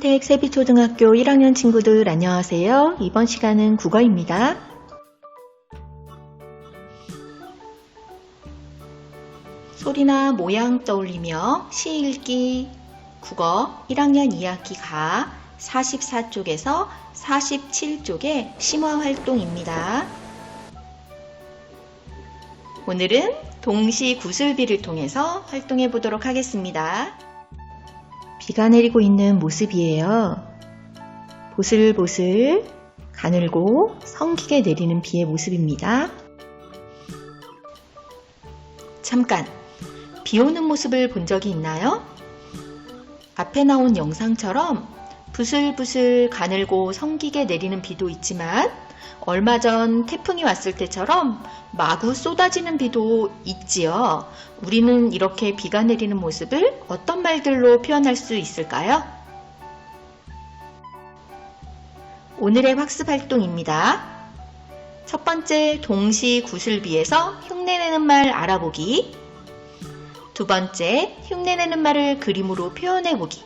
평택 세비초등학교 1학년 친구들 안녕하세요. 이번 시간은 국어입니다. 소리나 모양 떠올리며 시 읽기 국어 1학년 2학기 가 44쪽에서 47쪽의 심화 활동입니다. 오늘은 동시 구슬비를 통해서 활동해 보도록 하겠습니다. 비가 내리고 있는 모습이에요. 보슬보슬 가늘고 성기게 내리는 비의 모습입니다. 잠깐, 비 오는 모습을 본 적이 있나요? 앞에 나온 영상처럼 부슬부슬 가늘고 성기게 내리는 비도 있지만 얼마 전 태풍이 왔을 때처럼 마구 쏟아지는 비도 있지요. 우리는 이렇게 비가 내리는 모습을 어떤 말들로 표현할 수 있을까요? 오늘의 학습 활동입니다. 첫 번째 동시 구슬비에서 흉내내는 말 알아보기. 두 번째 흉내내는 말을 그림으로 표현해보기.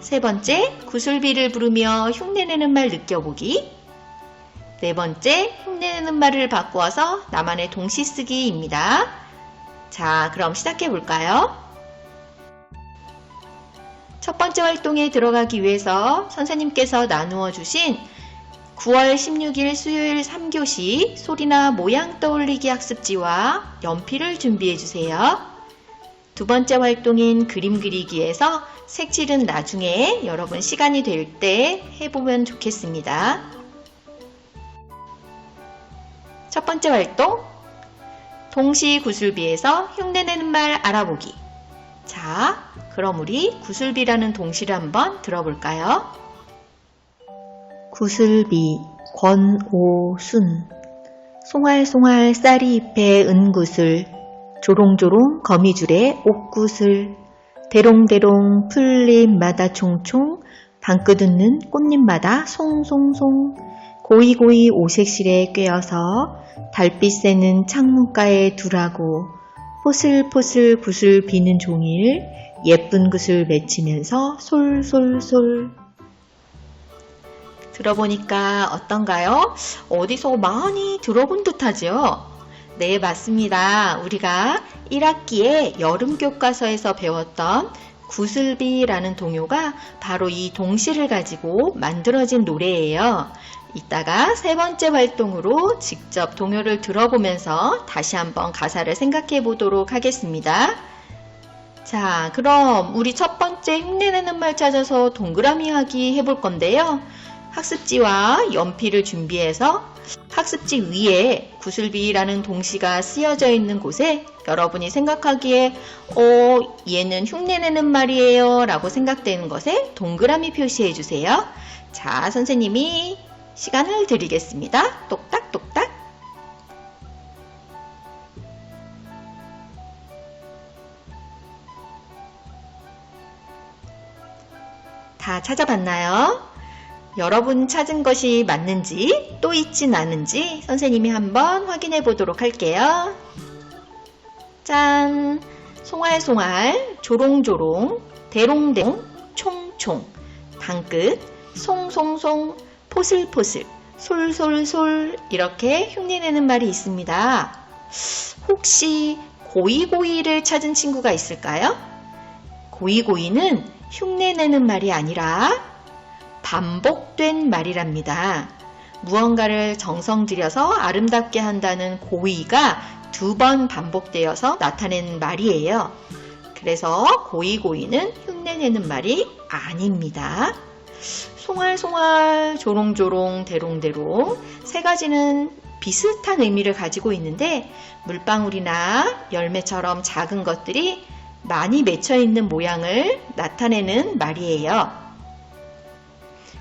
세 번째 구슬비를 부르며 흉내내는 말 느껴보기. 네 번째, 흉내내는 말을 바꾸어서 나만의 동시 쓰기입니다. 자, 그럼 시작해 볼까요? 첫 번째 활동에 들어가기 위해서 선생님께서 나누어 주신 9월 16일 수요일 3교시 소리나 모양 떠올리기 학습지와 연필을 준비해 주세요. 두 번째 활동인 그림 그리기에서 색칠은 나중에 여러분 시간이 될 때 해보면 좋겠습니다. 첫 번째 활동 동시 구슬비에서 흉내내는 말 알아보기. 자, 그럼 우리 구슬비라는 동시를 한번 들어볼까요? 구슬비 권오순. 송알송알 쌀이 잎에 은구슬. 조롱조롱 거미줄에 옥구슬. 대롱대롱 풀잎마다 총총. 방긋 웃는 꽃잎마다 송송송 고이고이 오색실에 꿰어서 달빛 새는 창문가에 두라고 포슬포슬 구슬 비는 종일 예쁜 구슬 맺히면서 솔솔솔 들어보니까 어떤가요? 어디서 많이 들어본 듯하죠? 네, 맞습니다. 우리가 1학기에 여름 교과서에서 배웠던 구슬비라는 동요가 바로 이 동시를 가지고 만들어진 노래예요. 이따가 세 번째 활동으로 직접 동요를 들어보면서 다시 한번 가사를 생각해 보도록 하겠습니다. 자, 그럼 우리 첫 번째 흉내내는 말 찾아서 동그라미 하기 해볼 건데요. 학습지와 연필을 준비해서 학습지 위에 구슬비라는 동시가 쓰여져 있는 곳에 여러분이 생각하기에 어, 얘는 흉내내는 말이에요 라고 생각되는 것에 동그라미 표시해 주세요. 자, 선생님이 시간을 드리겠습니다. 똑딱똑딱. 다 찾아봤나요? 여러분 찾은 것이 맞는지 또 있진 않은지 선생님이 한번 확인해 보도록 할게요. 짠! 송알송알, 조롱조롱, 대롱대롱, 총총, 방긋, 송송송, 포슬포슬, 솔솔솔 이렇게 흉내내는 말이 있습니다. 혹시 고이고이를 찾은 친구가 있을까요? 고이고이는 흉내내는 말이 아니라 반복된 말이랍니다. 무언가를 정성 들여서 아름답게 한다는 고의가 두 번 반복되어서 나타낸 말이에요. 그래서 고이고이는 흉내내는 말이 아닙니다. 송알송알, 조롱조롱, 대롱대롱 세 가지는 비슷한 의미를 가지고 있는데 물방울이나 열매처럼 작은 것들이 많이 맺혀 있는 모양을 나타내는 말이에요.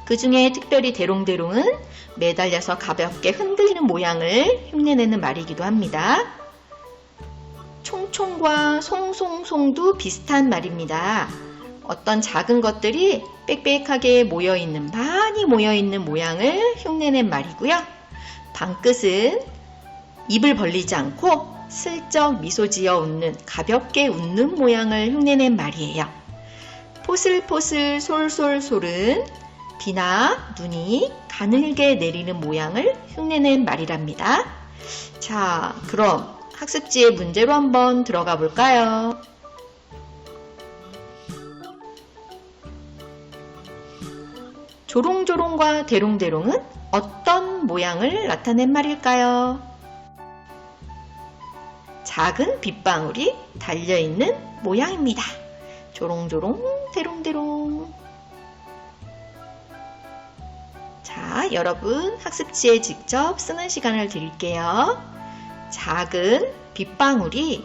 그 중에 특별히 대롱대롱은 매달려서 가볍게 흔들리는 모양을 흉내내는 말이기도 합니다. 총총과 송송송도 비슷한 말입니다. 어떤 작은 것들이 빽빽하게 모여있는, 많이 모여있는 모양을 흉내낸 말이고요. 방끝은 입을 벌리지 않고 슬쩍 미소 지어 웃는, 가볍게 웃는 모양을 흉내낸 말이에요. 포슬포슬 솔솔솔은 비나 눈이 가늘게 내리는 모양을 흉내낸 말이랍니다. 자, 그럼 학습지의 문제로 한번 들어가 볼까요? 조롱조롱과 대롱대롱은 어떤 모양을 나타낸 말일까요? 작은 빗방울이 달려있는 모양입니다. 조롱조롱, 대롱대롱. 자, 여러분 학습지에 직접 쓰는 시간을 드릴게요. 작은 빗방울이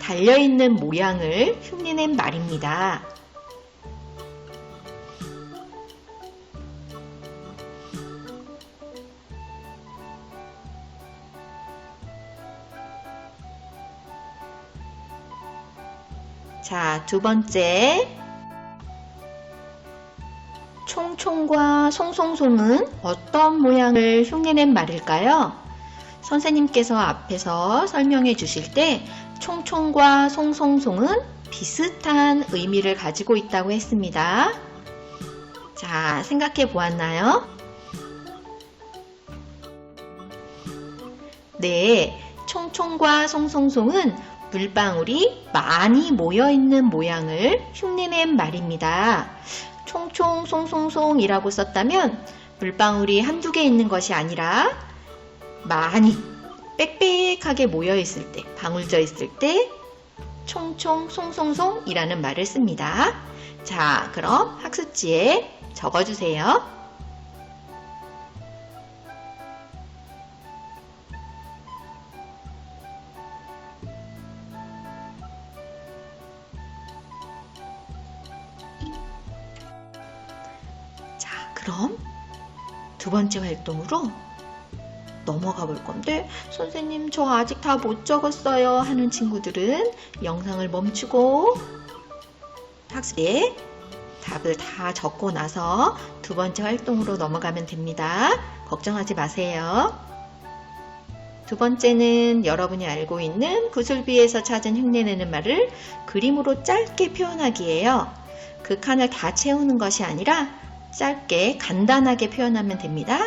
달려있는 모양을 흉내낸 말입니다. 자, 두 번째. 총총과 송송송은 어떤 모양을 흉내낸 말일까요? 선생님께서 앞에서 설명해 주실 때 총총과 송송송은 비슷한 의미를 가지고 있다고 했습니다. 자, 생각해 보았나요? 네, 총총과 송송송은 물방울이 많이 모여있는 모양을 흉내낸 말입니다. 총총 송송송이라고 썼다면 물방울이 한두 개 있는 것이 아니라 많이 빽빽하게 모여있을 때, 방울져 있을 때 총총 송송송이라는 말을 씁니다. 자, 그럼 학습지에 적어주세요. 그럼 두 번째 활동으로 넘어가 볼 건데, 선생님, 저 아직 다 못 적었어요. 하는 친구들은 영상을 멈추고 학습에 답을 다 적고 나서 두 번째 활동으로 넘어가면 됩니다. 걱정하지 마세요. 두 번째는 여러분이 알고 있는 구슬비에서 찾은 흉내내는 말을 그림으로 짧게 표현하기예요. 그 칸을 다 채우는 것이 아니라 짧게 간단하게 표현하면 됩니다.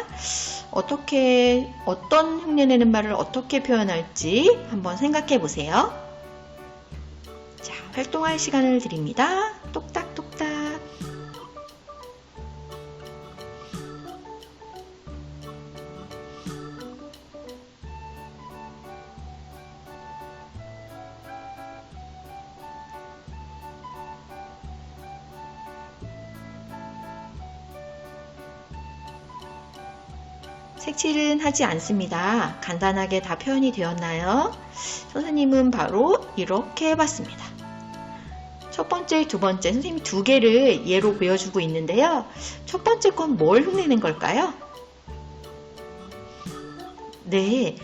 어떻게 어떤 흉내내는 말을 어떻게 표현할지 한번 생각해 보세요. 자, 활동할 시간을 드립니다. 똑딱똑 색칠은 하지 않습니다. 간단하게 다 표현이 되었나요? 선생님은 바로 이렇게 해봤습니다. 첫 번째, 두 번째, 선생님이 두 개를 예로 보여주고 있는데요. 첫 번째 건 뭘 흉내낸 걸까요? 네,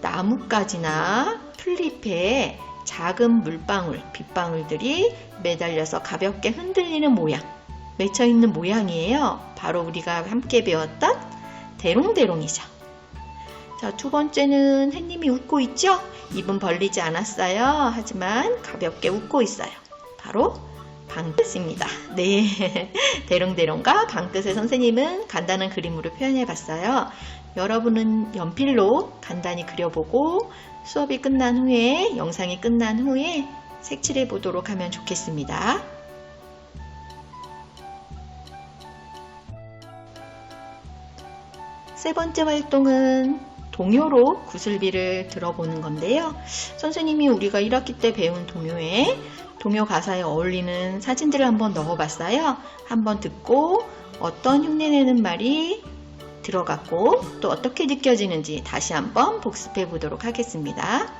나뭇가지나 풀잎에 작은 물방울, 빗방울들이 매달려서 가볍게 흔들리는 모양, 맺혀있는 모양이에요. 바로 우리가 함께 배웠던 대롱대롱이죠. 자, 두 번째는 햇님이 웃고 있죠? 입은 벌리지 않았어요. 하지만 가볍게 웃고 있어요. 바로 방긋입니다. 네. 대롱대롱과 방긋을 선생님은 간단한 그림으로 표현해 봤어요. 여러분은 연필로 간단히 그려보고 수업이 끝난 후에, 영상이 끝난 후에 색칠해 보도록 하면 좋겠습니다. 세 번째 활동은 동요로 구슬비를 들어보는 건데요. 선생님이 우리가 1학기 때 배운 동요에 동요 가사에 어울리는 사진들을 한번 넣어봤어요. 한번 듣고 어떤 흉내내는 말이 들어갔고 또 어떻게 느껴지는지 다시 한번 복습해 보도록 하겠습니다.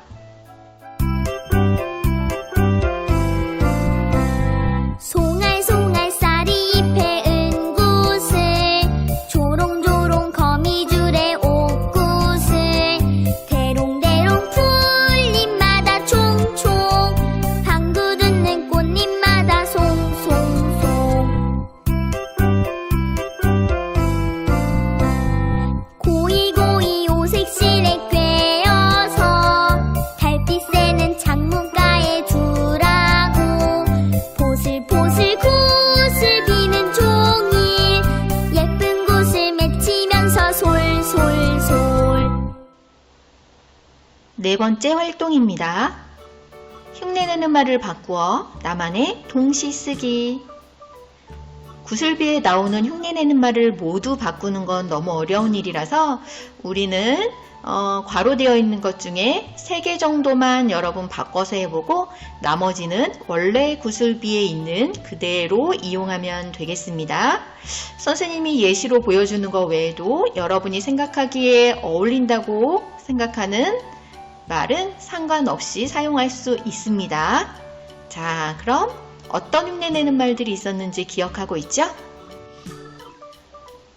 번째 활동입니다. 흉내내는 말을 바꾸어 나만의 동시 쓰기. 구슬비에 나오는 흉내내는 말을 모두 바꾸는 건 너무 어려운 일이라서 우리는 어, 괄호 되어 있는 것 중에 3개 정도만 여러분 바꿔서 해보고 나머지는 원래 구슬비에 있는 그대로 이용하면 되겠습니다. 선생님이 예시로 보여주는 것 외에도 여러분이 생각하기에 어울린다고 생각하는 말은 상관없이 사용할 수 있습니다. 자, 그럼 어떤 흉내내는 말들이 있었는지 기억하고 있죠?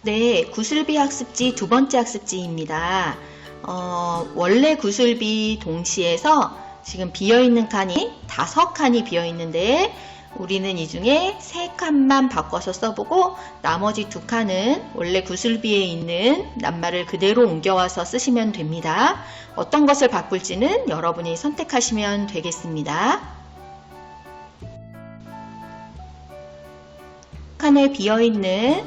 네, 구슬비 학습지 두 번째 학습지입니다. 어, 원래 구슬비 동시에서 지금 비어있는 칸이 다섯 칸이 비어있는데 우리는 이 중에 세 칸만 바꿔서 써보고 나머지 두 칸은 원래 구슬비에 있는 낱말을 그대로 옮겨와서 쓰시면 됩니다. 어떤 것을 바꿀지는 여러분이 선택하시면 되겠습니다. 칸에 비어있는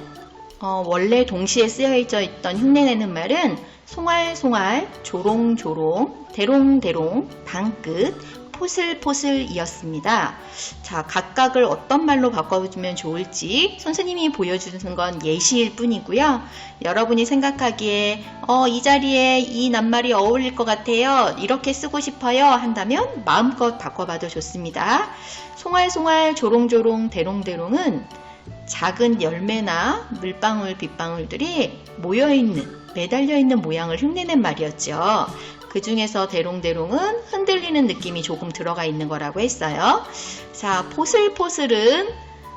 어, 원래 동시에 쓰여져 있던 흉내내는 말은 송알송알, 조롱조롱, 대롱대롱, 방끝, 포슬포슬이었습니다. 자, 각각을 어떤 말로 바꿔주면 좋을지 선생님이 보여주는 건 예시일 뿐이고요. 여러분이 생각하기에 어, 이 자리에 이 낱말이 어울릴 것 같아요. 이렇게 쓰고 싶어요. 한다면 마음껏 바꿔봐도 좋습니다. 송알송알, 조롱조롱, 대롱대롱은 작은 열매나 물방울, 빗방울들이 모여있는, 매달려 있는 모양을 흉내낸 말이었죠. 그 중에서 대롱대롱은 흔들리는 느낌이 조금 들어가 있는 거라고 했어요. 자, 포슬포슬은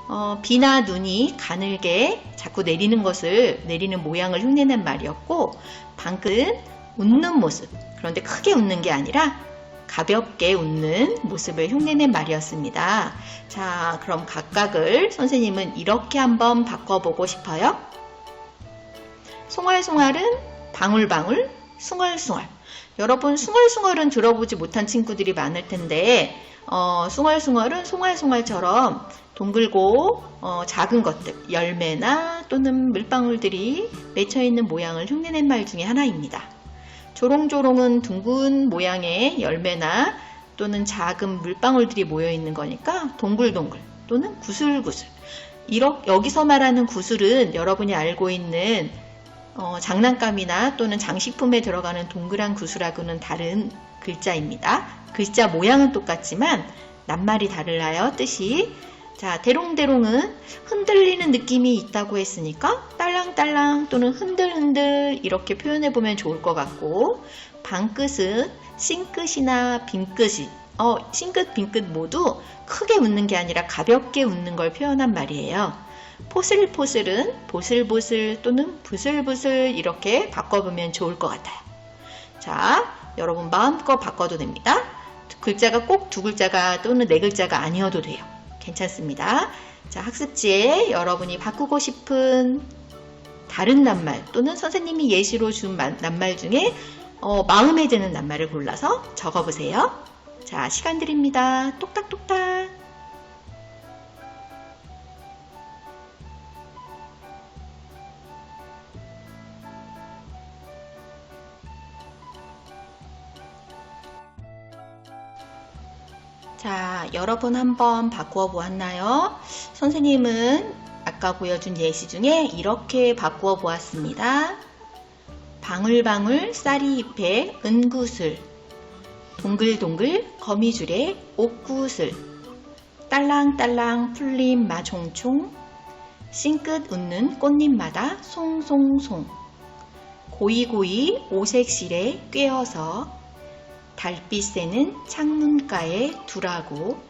어, 비나 눈이 가늘게 자꾸 내리는 것을, 내리는 모양을 흉내낸 말이었고, 방금 웃는 모습. 그런데 크게 웃는 게 아니라 가볍게 웃는 모습을 흉내낸 말이었습니다. 자, 그럼 각각을 선생님은 이렇게 한번 바꿔보고 싶어요. 송알송알은 방울방울, 숭얼숭얼. 여러분, 숭얼숭얼은 들어보지 못한 친구들이 많을 텐데, 어, 숭얼숭얼은 송알송알처럼 동글고 어, 작은 것들, 열매나 또는 물방울들이 맺혀있는 모양을 흉내낸 말 중에 하나입니다. 조롱조롱은 둥근 모양의 열매나 또는 작은 물방울들이 모여 있는 거니까 동글동글 또는 구슬구슬. 이렇, 여기서 말하는 구슬은 여러분이 알고 있는 어, 장난감이나 또는 장식품에 들어가는 동그란 구슬하고는 다른 글자입니다. 글자 모양은 똑같지만 낱말이 달라요, 뜻이. 자, 대롱대롱은 흔들리는 느낌이 있다고 했으니까 딸랑딸랑 또는 흔들흔들 이렇게 표현해 보면 좋을 것 같고 방끝은 싱끝이나 빈끝이 어, 싱끝, 빈끝 모두 크게 웃는 게 아니라 가볍게 웃는 걸 표현한 말이에요. 포슬포슬은 보슬보슬 또는 부슬부슬 이렇게 바꿔보면 좋을 것 같아요. 자, 여러분 마음껏 바꿔도 됩니다. 글자가 꼭 두 글자가 또는 네 글자가 아니어도 돼요. 괜찮습니다. 자, 학습지에 여러분이 바꾸고 싶은 다른 낱말 또는 선생님이 예시로 준 마- 낱말 중에 어, 마음에 드는 낱말을 골라서 적어보세요. 자, 시간 드립니다. 똑딱똑딱. 자, 여러분 한번 바꾸어 보았나요? 선생님은 아까 보여준 예시 중에 이렇게 바꾸어 보았습니다. 방울방울 쌀이 잎에 은구슬, 동글동글 거미줄에 옥구슬, 딸랑딸랑 풀린 마총총, 싱긋 웃는 꽃잎마다 송송송, 고이고이 오색실에 꿰어서 달빛 새는 창문가에 두라고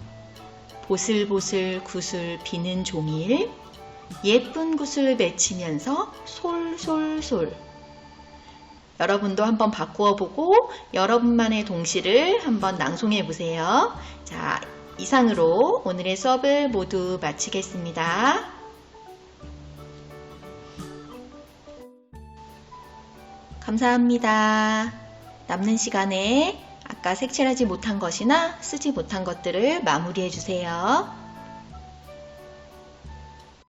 보슬보슬 구슬 비는 종일 예쁜 구슬 맺히면서 솔솔솔 여러분도 한번 바꾸어 보고 여러분만의 동시를 한번 낭송해 보세요. 자, 이상으로 오늘의 수업을 모두 마치겠습니다. 감사합니다. 남는 시간에 아까 색칠하지 못한 것이나 쓰지 못한 것들을 마무리해 주세요.